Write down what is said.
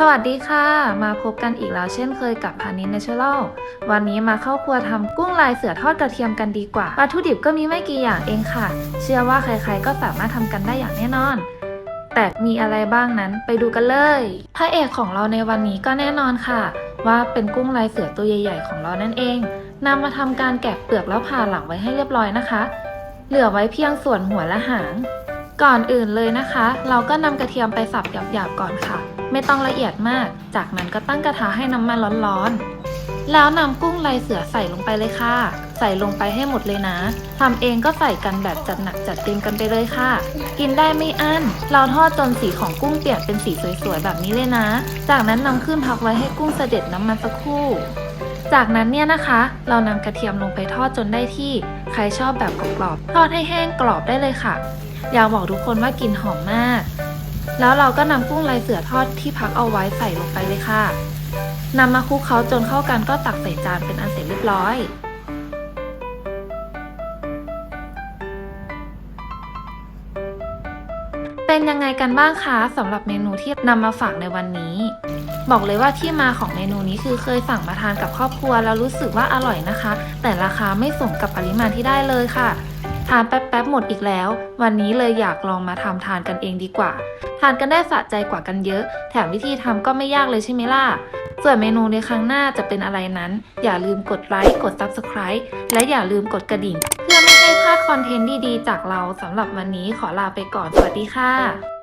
สวัสดีค่ะ มาพบกันอีกแล้วเช่นเคยกับพานิชเนเชอรัลวันนี้มาเข้าครัวทำกุ้งลายเสือทอดกระเทียมกันดีกว่า วัตถุดิบก็มีไม่กี่อย่างเองค่ะ เชื่อว่าใครๆก็สามารถทำกันได้อย่างแน่นอน แต่มีอะไรบ้างนั้นไปดูกันเลย พระเอกของเราในวันนี้ก็แน่นอนค่ะ ว่าเป็นกุ้งลายเสือตัวใหญ่ ๆ ของเรานั่นเองนำมาทำการแกะเปลือกแล้วผ่าหลังไว้ให้เรียบร้อยนะคะ เหลือไว้เพียงส่วนหัวและหาง ก่อนอื่นเลยนะคะ เราก็นำกระเทียมไปสับหยาบๆก่อนค่ะ ไม่ต้องละเอียดมาก จากนั้นก็ตั้งกระทะให้น้ำมันร้อนๆ แล้วนำกุ้งลายเสือใส่ลงไปเลยค่ะ ใส่ลงไปให้หมดเลยนะทำเองก็ใส่กันแบบจัดหนักจัดเต็มกันไปเลยค่ะ กินได้ไม่อั้น เราทอดจนสีของกุ้งเปลี่ยนเป็นสีสวยๆแบบนี้เลยนะ จากนั้นนำขึ้นพักไว้ให้กุ้งเสด็จน้ำมันสักครู่ จากนั้นเนี่ยนะคะ เรานำกระเทียมลงไปทอดจนได้ที่ ใครชอบแบบกรอบๆทอดให้แห้งกรอบได้เลยค่ะ อยากบอกทุกคนว่ากลิ่นหอมมาก แล้วเราก็นำกุ้งลายเสือทอดที่พักเอาไว้ใส่ลงไปเลยค่ะนำมาคลุกเคล้าจนเข้ากันก็ตักใส่จานเป็นอันเสร็จเรียบร้อยเป็นยังไงกันบ้างคะสำหรับเมนูที่นำมาฝากในวันนี้ บอกเลยว่าที่มาของเมนูนี้คือเคยสั่งมาทานกับครอบครัวแล้วรู้สึกว่าอร่อยนะคะ แต่ราคาไม่สมกับปริมาณที่ได้เลยค่ะ ทานแป๊บๆหมดอีกแล้ว วันนี้เลยอยากลองมาทำทานกันเองดีกว่า ทานกันได้สะใจกว่ากันเยอะ แถมวิธีทำก็ไม่ยากเลยใช่ไหมล่ะส่วนเมนูในครั้งหน้าจะเป็นอะไรนั้น อย่าลืมกดไลค์กด Subscribe และอย่าลืมกดกระดิ่ง เพื่อไม่ให้พลาดคอนเทนต์ดีๆ จากเราสำหรับวันนี้ขอลาไปก่อนสวัสดีค่ะ